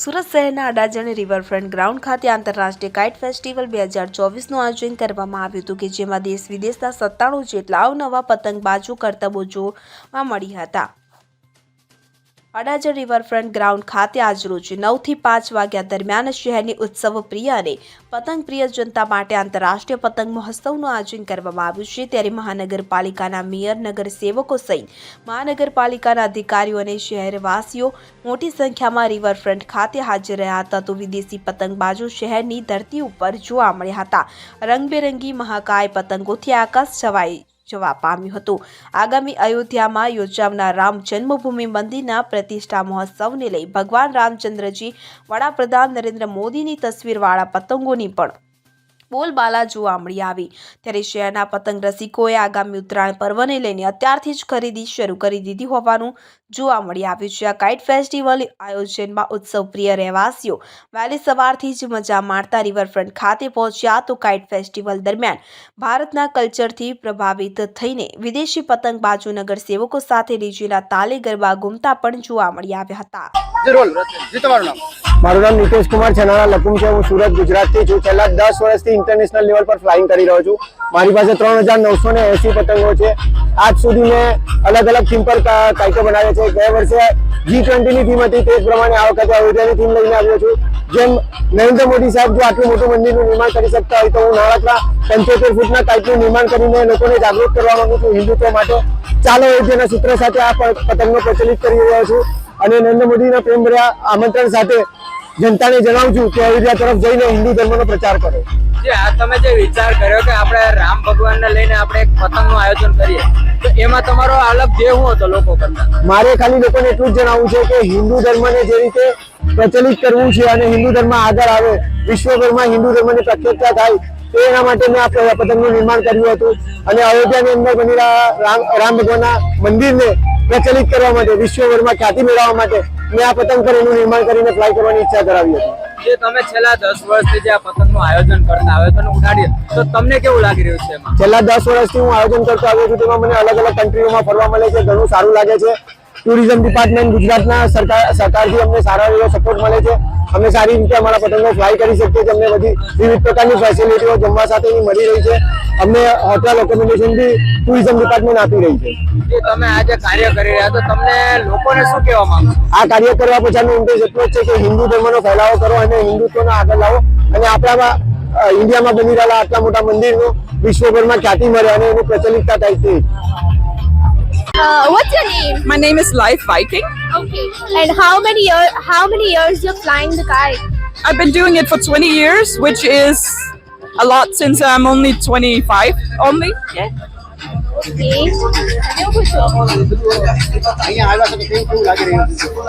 સુરત શહેરના Adajan riverfront ground ખાતે આંતરરાષ્ટ્રીય કાઇટ ફેસ્ટિવલ બે હજાર ચોવીસનું આયોજન કરવામાં આવ્યું હતું કે જેમાં દેશ વિદેશના સત્તાણું જેટલા અવનવા પતંગબાજો કરતબો જોવા મળ્યા હતા અડાજણ રિવરફ્રન્ટ ગ્રાઉન્ડ ખાતે આજરોજ નવથી પાંચ વાગ્યા દરમિયાન શહેરની ઉત્સવ પ્રિય અને પતંગ પ્રિય જનતા માટે આંતરરાષ્ટ્રીય પતંગ મહોત્સવનું આયોજન કરવામાં આવ્યું છે ત્યારે મહાનગરપાલિકાના મેયર નગરસેવકો સહિત મહાનગરપાલિકાના અધિકારીઓ અને શહેરવાસીઓ મોટી સંખ્યામાં રિવરફ્રન્ટ ખાતે હાજર રહ્યા હતા તો વિદેશી પતંગબાજો શહેરની ધરતી ઉપર જોવા મળ્યા હતા રંગબેરંગી મહાકાય પતંગોથી આકાશ છવાઈ જવા પામ્યું હતું આગામી અયોધ્યામાં યોજાનાર રામ જન્મભૂમિ મંદિરના પ્રતિષ્ઠા મહોત્સવને લઈ ભગવાન રામચંદ્રજી વડાપ્રધાન નરેન્દ્ર મોદીની તસવીરવાળા પતંગોની પણ બોલબાલા જોવા મળી આવી ત્યારે શહેરના પતંગ રસિકોએ આગામી ઉત્તરાયણ પર્વને લઈને અત્યારથી જ ખરીદી શરૂ કરી દીધી હોવાનું જોવા મળી આવ્યું છે આ કાઇટ ફેસ્ટિવલ આયોજનમાં ઉત્સવપ્રિય રહેવાસીઓ વહેલી સવારથી જ મજા માણતા રિવરફ્રન્ટ ખાતે પહોંચ્યા તો કાઇટ ફેસ્ટિવલ દરમિયાન ભારતના કલ્ચરથી પ્રભાવિત થઈને વિદેશી પતંગ પતંગબાજો સેવકો સાથે રીજેલા તાલે ગરબા ગુમતા પણ જોવા મળી આવ્યા હતા મારું નામ નીતેશ કુમાર છનાળા લકુમ છે હું સુરત ગુજરાતથી છું છેલ્લા દસ વર્ષથી ઇન્ટરનેશનલ લેવલ પર ફ્લાઇંગ કરી રહ્યો છું મારી પાસે ત્રણ હજાર નવસો ને એસી પતંગો છે આજ સુધી મેં અલગ અલગ થીમ પર કાયકો બનાવ્યો છે ગયા વર્ષે જી ટ્વેન્ટીની થીમ હતી તે પ્રમાણે આ વખતે અયોધ્યાની થીમ લઈને આવ્યો છું જેમ નરેન્દ્ર મોદી સાહેબ જો આટલું મોટું મંદિરનું નિર્માણ કરી શકતા હોય તો હું નાણાકડા પંચોતેર ફૂટના કાયકનું નિર્માણ કરીને લોકોને જાગૃત કરવા માંગુ છું હિન્દુત્વ માટે ચાલો અયોધ્યાના સૂત્ર સાથે આ પતંગનો પ્રચલિત કરી રહ્યો છું અને નરેન્દ્ર મોદીના પ્રેમ ભર્યા આમંત્રણ સાથે જનતાને જણાવું છું કે અયોધ્યા તરફ જઈને હિન્દુ ધર્મનો પ્રચાર કરો તમે જે વિચાર કર્યો કે આપણે રામ ભગવાનને લઈને આપણે એક પતંગનું આયોજન કરીએ તો એમાં તમારો અલગ જે હું હતો લોકો કરતા મારે ખાલી લોકોને એટલું જ જણાવવું છે કે હિન્દુ ધર્મને જે રીતે પ્રચલિત કરવું છે અને હિન્દુ ધર્મ આગળ આવે વિશ્વભરમાં હિન્દુ ધર્મની પ્રખ્યાતા થાય તો એના માટે મેં આ પતંગનું નિર્માણ કર્યું હતું અને અયોધ્યાની અંદર બનેલા રામ ભગવાનના મંદિરને પ્રચલિત કરવા માટે વિશ્વભરમાં ખ્યાતિ મેળવવા માટે મેં આ પતંગ પર એનું નિર્માણ કરીને ફ્લાય કરવાની ઈચ્છા કરાવી હતી જે તમે છેલ્લા દસ વર્ષથી જે આ પતંગનું આયોજન કરતા આયોજન ઉડાડીએ તો તમને કેવું લાગી રહ્યું છે એમાં છેલ્લા દસ વર્ષથી હું આયોજન કરતો આવ્યો છું તેમાં મને અલગ અલગ કન્ટ્રીઓમાં ફરવા મળે છે ઘણું સારું લાગે છે ટુરિઝમ ડિપાર્ટમેન્ટ ગુજરાતના સરકાર સરકારથી અમને સારા એવો સપોર્ટ મળે છે અમે સારી રીતે અમારા પતંગો ફ્લાય કરી શકીએ છીએ અમને બધી વિવિધ પ્રકારની ફેસિલિટીઓ જમવા સાથેની મળી રહી છે અમને હોટેલ એકોમોડેશનથી ટુરિઝમ ડિપાર્ટમેન્ટ આપી રહી છે તમે આ જે કાર્ય કરી રહ્યા તો તમને લોકોને શું કહેવા માંગો આ કાર્ય કરવા પછીનો ઉદ્દેશ એટલો જ છે કે હિન્દુ ધર્મનો ફેલાવો કરો અને હિન્દુત્વને આગળ લાવો અને આપણામાં ઇન્ડિયામાં બની રહેલા આટલા મોટા મંદિરનો વિશ્વભરમાં ખ્યાતિ મળે અને એની પ્રચલિતતા થાય છે Uh, what's your name? My name is Life Viking. Okay. And how many year, how many years you're flying the kite? I've been doing it for 20 years, which is a lot since I'm only 25 only. Yeah. Okay.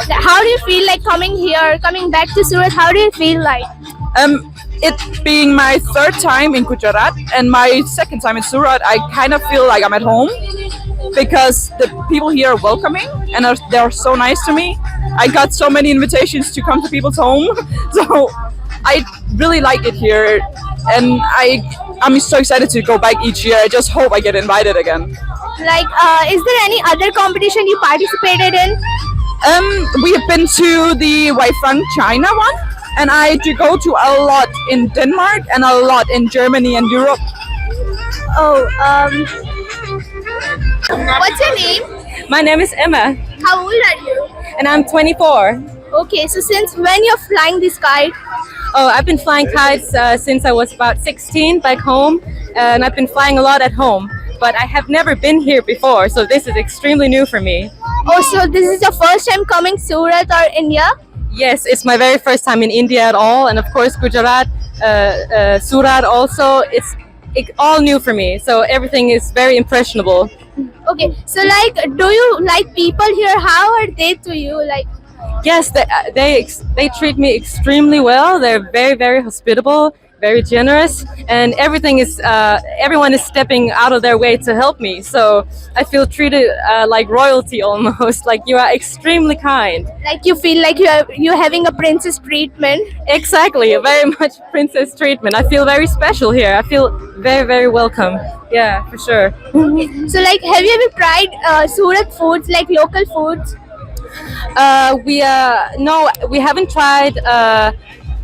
How do you feel like coming here, coming back to Surat? How do you feel like? Um, it being my third time in Gujarat and my second time in Surat, I kind of feel like I'm at home because the people here are welcoming and are, they are so nice to me. I got so many invitations to come to people's home, so I really like it here and I I'm so excited to go back each year. I just hope I get invited again. Like, uh, is there any other competition you participated in? Um, we have been to the Weifang China one, and I do go to a lot in Denmark and a lot in Germany and Europe. Oh, um, what's your name? My name is Emma. How old are you? And I'm 24. Okay, so since when you're flying this kite? Oh, I've been flying kites uh, since I was about 16 back home, and I've been flying a lot at home. But I have never been here before, so this is extremely new for me. Oh, so this is your first time coming Surat or India? Yes, it's my very first time in India at all, and of course Gujarat, uh, uh, Surat also. It's it, all new for me, so everything is very impressionable. Okay, so like, do you like people here? How are they to you? Like, yes, they uh, they they treat me extremely well. They're very very hospitable, very generous, and everything is uh, everyone is stepping out of their way to help me. So I feel treated uh, like royalty almost. Like you are extremely kind. Like you feel like you are you're having a princess treatment. Exactly, very much princess treatment. I feel very special here. I feel very very welcome. Yeah, for sure. so like, have you ever tried uh, Surat foods, like local foods? Uh, we uh, no, we haven't tried uh,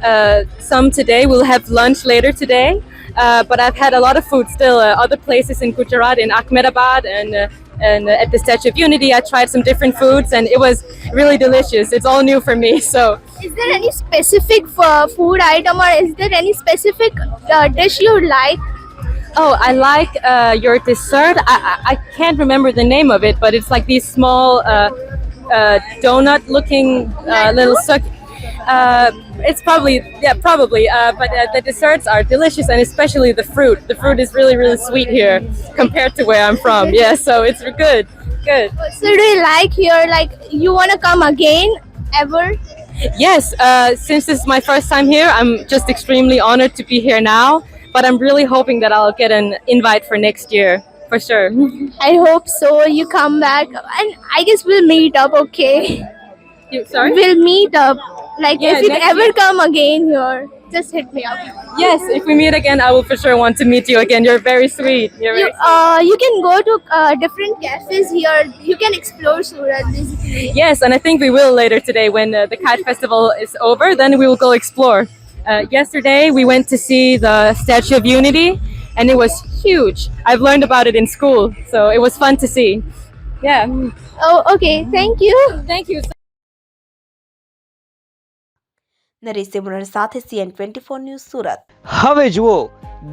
uh some today. We'll have lunch later today. Uh, but I've had a lot of food still. Uh, other places in Gujarat, in Ahmedabad, and and at the Statue of Unity, I tried some different foods, and it was really delicious. It's all new for me. So, is there any specific food item, or is there any specific dish you like? Oh, I like uh, your dessert. I, I, I can't remember the name of it, but it's like these small uh, uh, donut looking uh, little suck. Uh, it's probably yeah probably uh, but uh, the desserts are delicious and especially the fruit the fruit is really really sweet here compared to where i'm from yeah so it's good good so do you like here like you want to come again ever yes uh, since this is my first time here i'm just extremely honored to be here now but i'm really hoping that i'll get an invite for next year for sure. I hope so. You come back, and I guess we'll meet up. Okay. You sorry? We'll meet up. Like Yeah, if you ever year. come again here, just hit me up. Yes, if we meet again, I will for sure want to meet you again. You're very sweet. You're You very uh you can go to uh, different cafes here. You can explore Surat basically. Yes, and I think we will later today when uh, the Cat Festival is over. Then we will go explore. Uh, yesterday, we went to see the Statue of Unity, and it was huge. I've learned about it in school, so it was fun to see. Yeah. Oh, okay. Thank you. Thank you. Four news Surat હવે જુઓ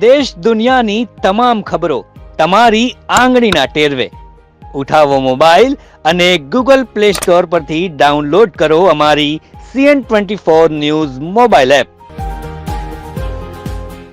દેશ દુનિયાની તમામ ખબરો તમારી આંગળીના ટેરવે ઉઠાવો mobile અને ગૂગલ પ્લે સ્ટોર પરથી ડાઉનલોડ કરો અમારી CN twenty four news mobile app